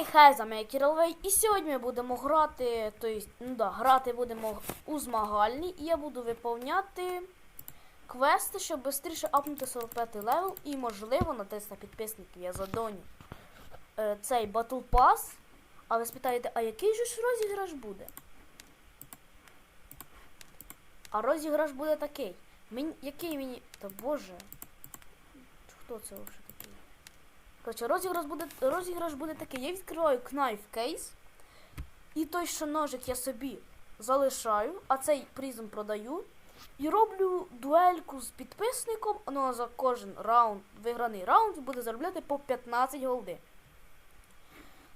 Хей, хей, з вами Кірилвей. І сьогодні ми будемо грати, то есть, ну да, грати будемо у змагальні, і я буду виповняти квести, щоб швидше апнути 45 левел і, можливо, натисну підписників. Я задоню е, цей Battle Pass. А ви спитаєте, а який же ж розіграш буде? А розіграш буде такий. Мені, який мені. Та боже. Хто це такий? Коротше, розіграш буде, розіграш буде такий. Я відкриваю knife кейс. І той, що ножик я собі залишаю, а цей призм продаю. І роблю дуельку з підписником. Ну, за кожен раунд, виграний раунд, буде заробляти по 15 голди.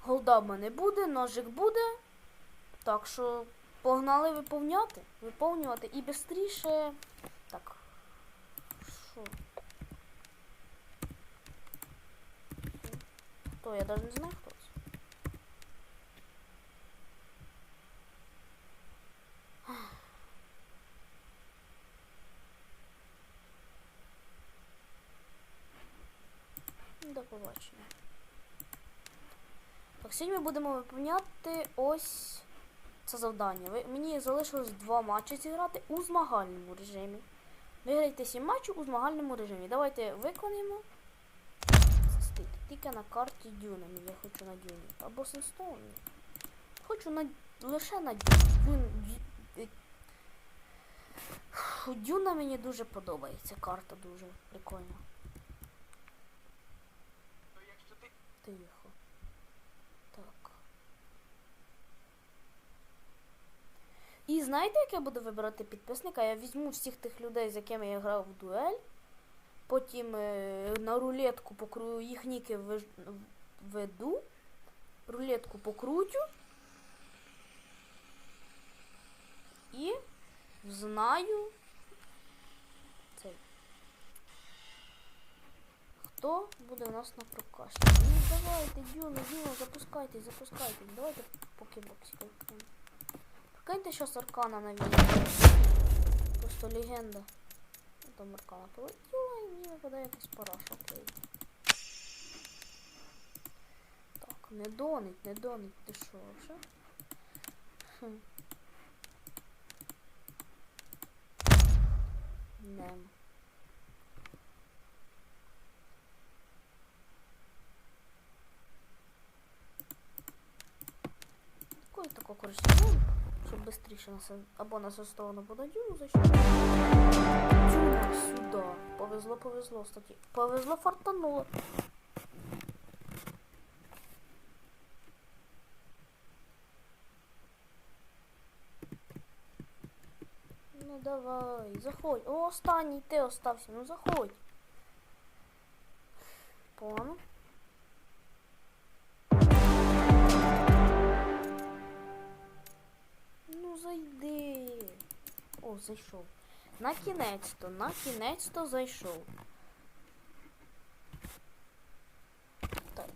Голда в мене буде, ножик буде. Так що погнали виповняти. Виповнювати і швидше. Так. Що? Хто? Я навіть не знаю. Ну, До побачення. Так, сьогодні ми будемо виповняти ось це завдання. Ви, мені залишилось два матчі зіграти у змагальному режимі. Виграйте 7 матчів у змагальному режимі. Давайте виконаємо. Тільки на карті Дюнами. Я хочу на Дюні. Або Сенстоун. Хочу на лише на Дюні. Дюн, Дю- е, Дюна мені дуже подобається. Карта дуже прикольна. Тихо. Так. І знаєте, як я буду вибирати підписника? Я візьму всіх тих людей, з якими я грав в дуель. Потім е, на рулетку покрую їх ніки виж- веду. Рулетку покрутю. І знаю цей. Хто буде у нас на прокаші? Ну давайте, Дюна, Дюна, запускайтесь, запускайтесь. Давайте поки боксиком. Прикиньте, що аркана на відео. Просто легенда. Там аркана полетіла мені випадає якийсь параш, окей. Так, не донить, не донить, ти що вже? Хм. Нема. Такой тако користуємо, щоб швидше на се- або на цю сторону буде дюну зайшов. Сюди. Повезло, повезло, кстати. Повезло, фартануло. Ну давай, заходь. О, останній ти остався, ну заходь. Понял. Ну зайди. О, зайшов. На кінець-то, на кінець-то зайшов. Так.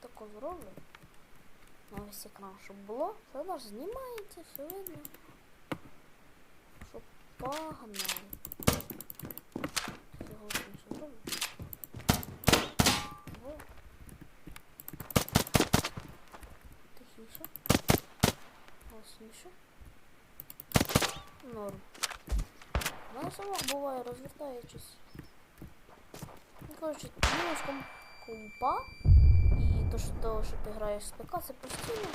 Тако зроблю. На весь екран, щоб було. Це ваш знімається, все видно. Щоб погнали. Цього інше зроблю. Во. Тихіше. Голосніше. Норм. Вона сама буває розвертаючись. Ну, коротше, мінус компа і то, що, то, що ти граєш з ПК, це постійно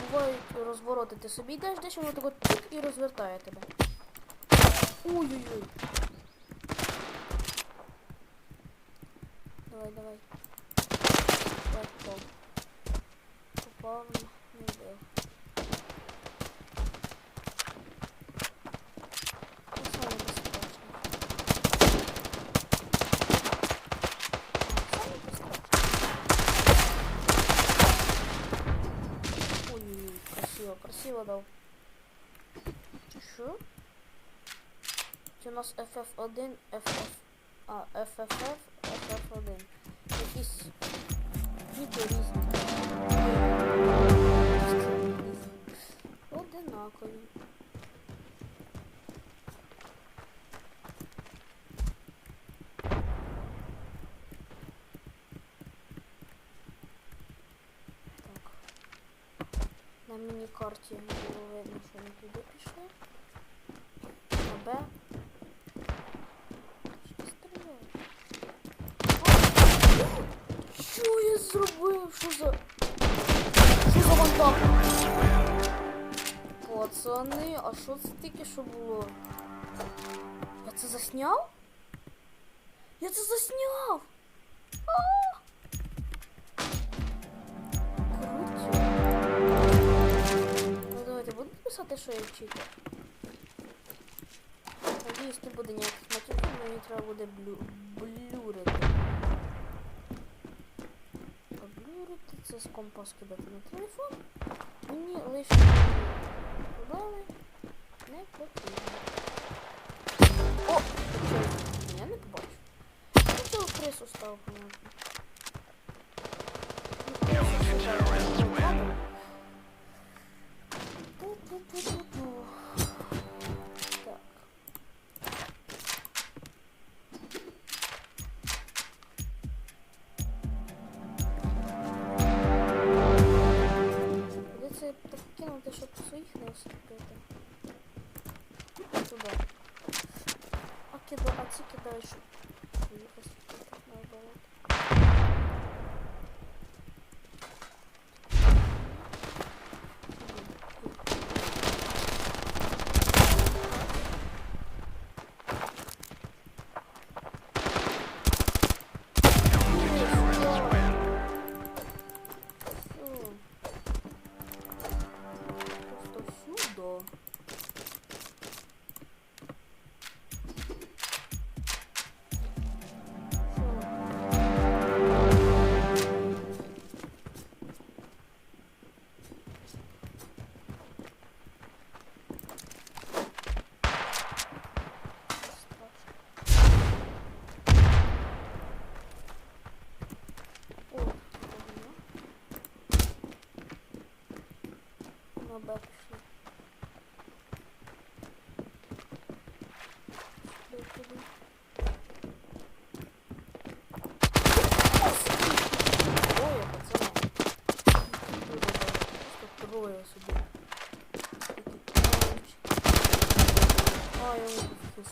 бувають розвороти. Ти собі йдеш, десь воно тако тик і розвертає тебе. Ой-ой-ой. Давай, попав. Попав, не. Ой-ой-ой, красиво, красиво дав. Що? Це у нас FF1, FF... А, FFF, FF1 якісь діти різні. Одинакові. На міні-карті було видно, що ми туди пішли. А Б за вантап? Пацани, а що це тільки що було? Я це засняв? Я це засняв! Круто. Ну давайте буду писати, що я вчитель. Надіюсь, не буде ніяких матюків, мені треба буде блю... блюрити. Блюрити це з компа скидати на телефон. Мені лише подали не потрібно. О! Я не побачу. Я цього крису став, понятно.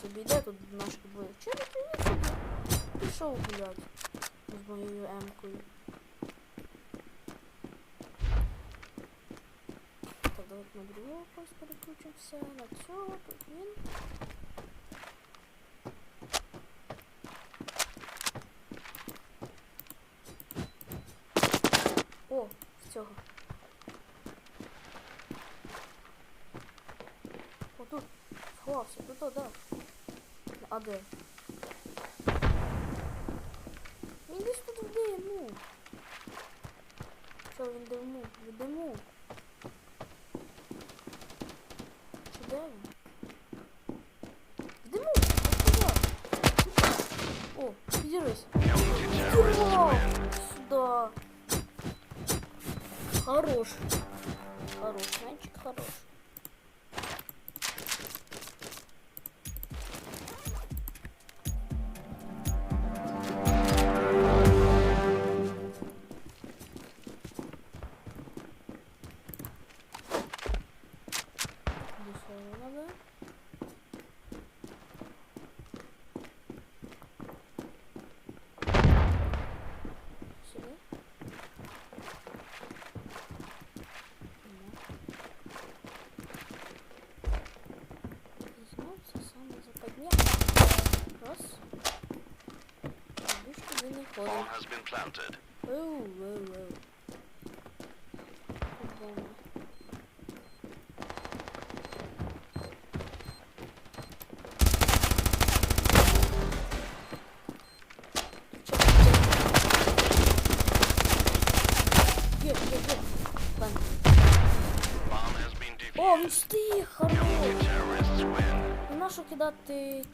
Собі йде, тут наші двоє вчинити, він собі пішов гуляти з моєю емкою. Так, давайте на другого якось переключимося. На цього, тут він. О, в. О, тут. Сховався, тут, да. А де? Він десь тут в диму. Що він диму? В диму. Чи де він? Диму! О! Сюда. Хорош, has been planted. Оу, оу, оу. Бомба. Є, є, є. Ладно. Bomb has been О, він defused. встиг, хорош. Terrorists win. Ну нащо кидати.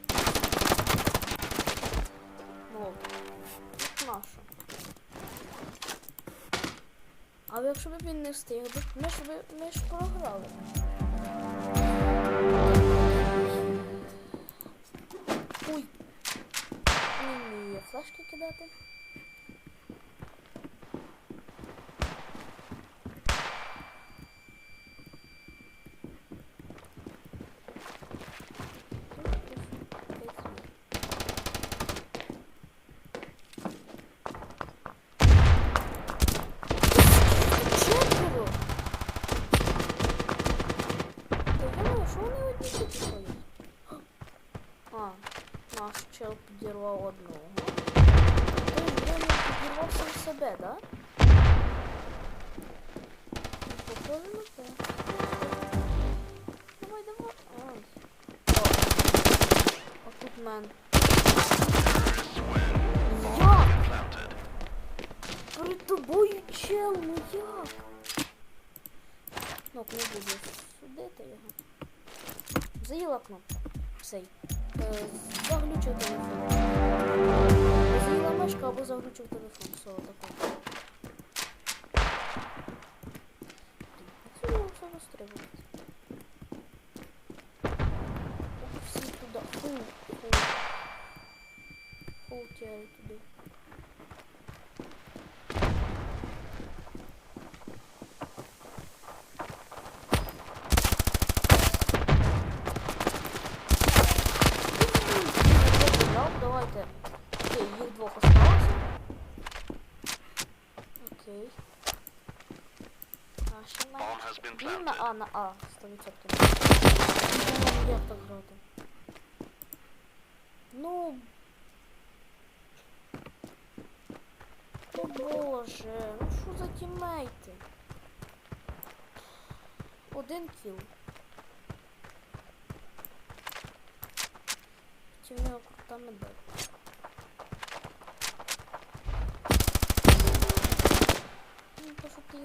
Ну, нащо? Але якщо б він не встиг, ми ж, ми ж програли. Ой. Не вмію флешки кидати. Як? Ну, не буду судити його. Заїла кнопка. Цей. Е, заглючив телефон. Заїла мешка або заглючив телефон. Все, таке. Отсюда все розстрілюється. Всі туди. Фу, фу. Фу, тяй туди. Добре, давайте. Окей, їх двох осталося. Окей. А, на... Він. А, на А, 100%. Ну, як так грати? Ну... О боже, ну що за тімейти? Один кіл. Чи в нього крута медаль? Ну,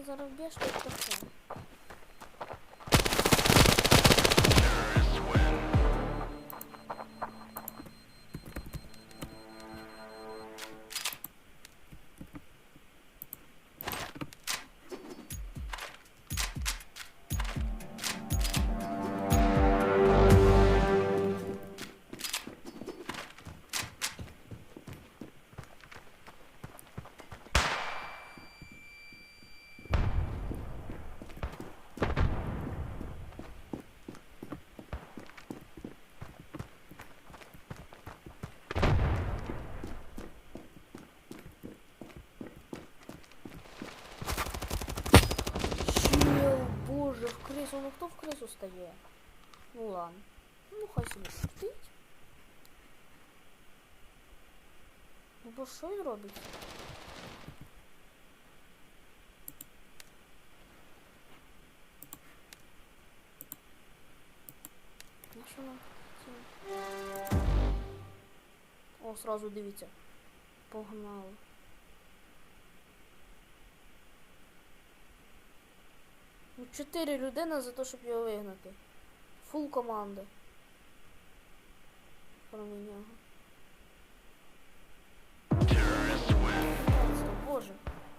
то, що ну хто в крису стає? Ну ладно. Ну хай собі стоїть. Ну бо що він робить? Що нам? О, сразу дивіться. Погнали. Ну, чотири людини за те, щоб його вигнати. Фул команди. Кроме нього. Боже.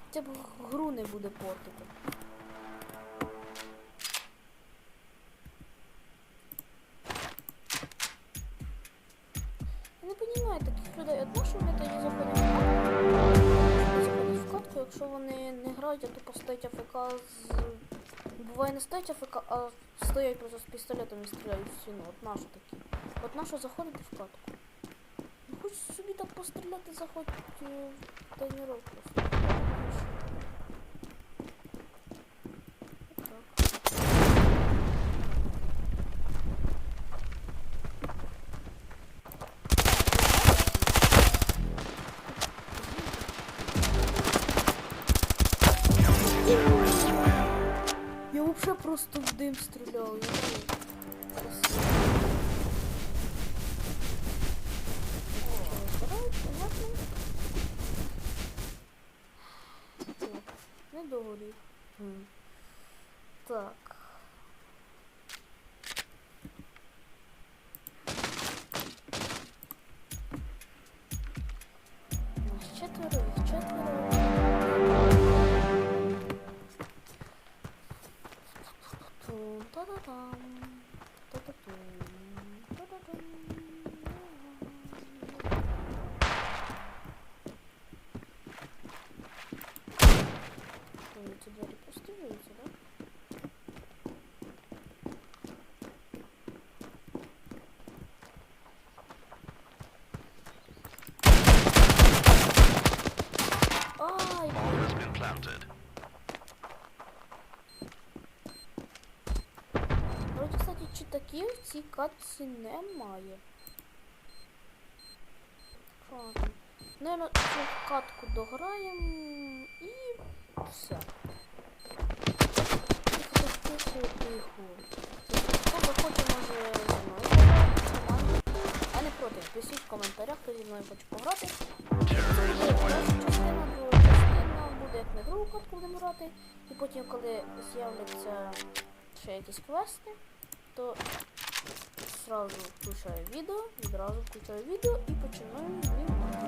Хоча б гру не буде портити. Я не розумію таких людей. Одно, що вони тоді заходять в катку. Заходять в катку, якщо вони не грають, а тупо стоять АФК з. Не стоять АФК, а стоять просто з пістолетом і стріляють в стіну. От нашу такі. От нашу заходити в катку. Ну хоч собі так заходь заходить в тренировку Я вообще просто в дым стрелял. я не- Красиво. Давай, понятно. Так, цій катці немає. Там? Наверно, цю катку дограємо і все. Хто може зі нормально. Не проти. Пишіть в коментарях, хто зі мною хоче пограти. Частина, друга частина, буде як ми другу катку будемо грати. І потім, коли з'являться ще якісь квести, то сразу включаю відео, відразу включаю відео і починаю знімати.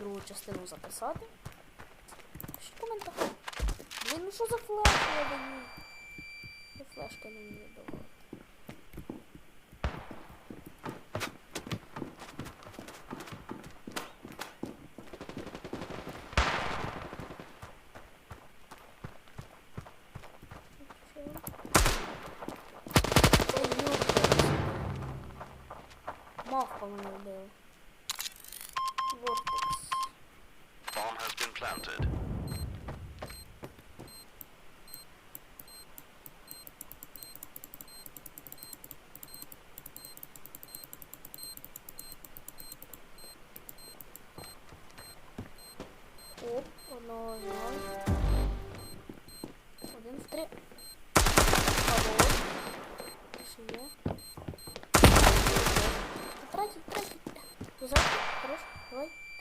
Другу частину записати. Пишіть в коментарях. Блін, ну що за флешка я даю? Я флешка не мені давати. following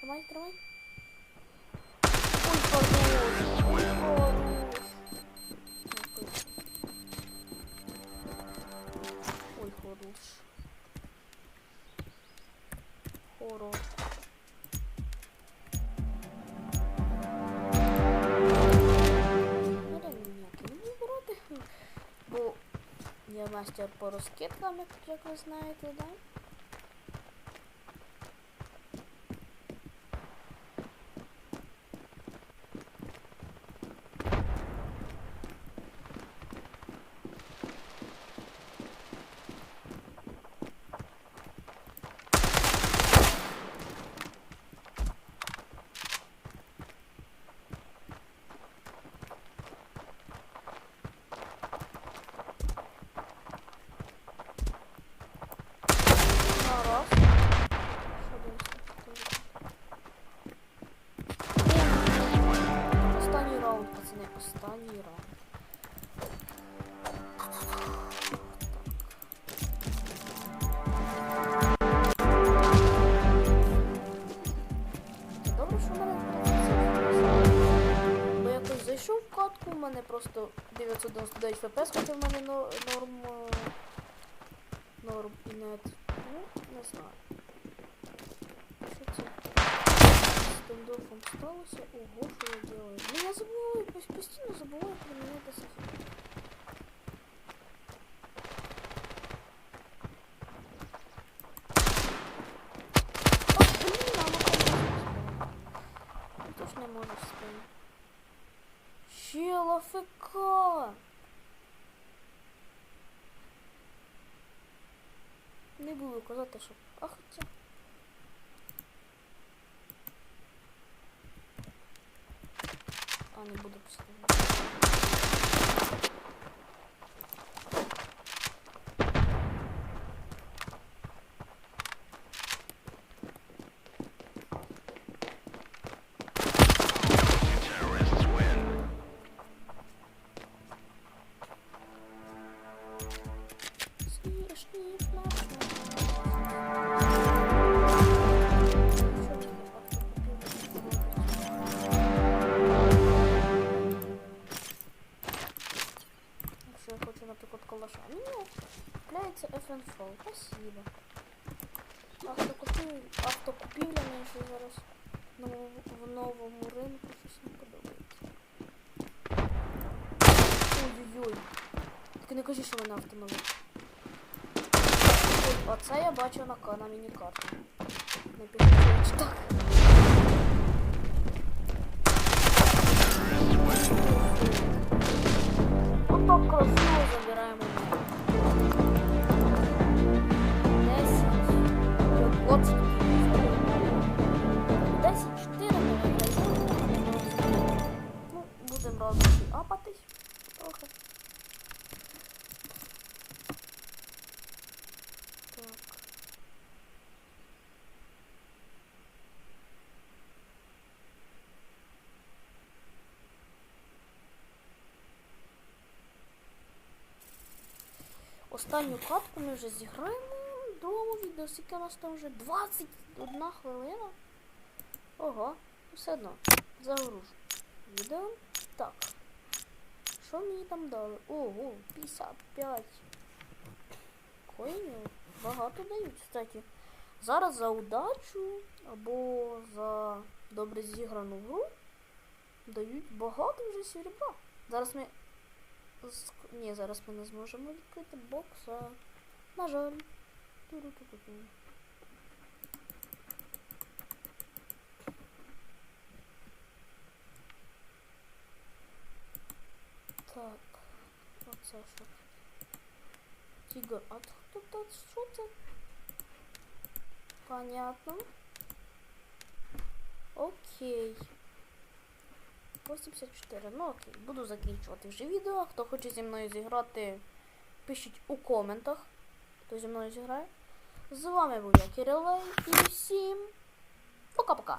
тримай, тримай. Ой, хорош. Ой, хорош. Хорош. Ну. Бо я мастер по розкидкам, як ви знаєте, да? Просто 999 фпс, хоча в мене но- норм. е, Норм і нет. Ну, не знаю. Що це? З стендофом сталося? Ого, що я делаю? Ну я забуваю, постійно забуваю приміняти сахар. Ох, блін, а ну Ти ж не можеш спинити. Чела ФК! Не буду казати, що. А. А, не буду писати. Автокупівля, автокупівля мені ще зараз на нов- в новому ринку щось не подобається. Ой-ой-ой. Тільки не кажи, що мене автомобіль. Ой, оце я бачу на, ка- на міні-карті. Не підключуючи так. Отак красиво забираємо. покопатись трохи. Так. Останню катку ми вже зіграємо в відео, скільки у нас там вже 21 хвилина. Ого, все одно загружу відео. Так. Що мені там дали? Ого, 55. Коїнів багато дають, кстати. Зараз за удачу або за добре зіграну гру дають багато вже серебра. Зараз ми. Ні, зараз ми не зможемо відкрити бокса. На жаль. Туру-ту-ту-ту. Так. Оце що? Тігр, а хто тут? Це? Понятно. Окей. 84. Ну окей, буду закінчувати вже відео. Хто хоче зі мною зіграти, пишіть у коментах. Хто зі мною зіграє. З вами був я Кирилей і всім пока-пока.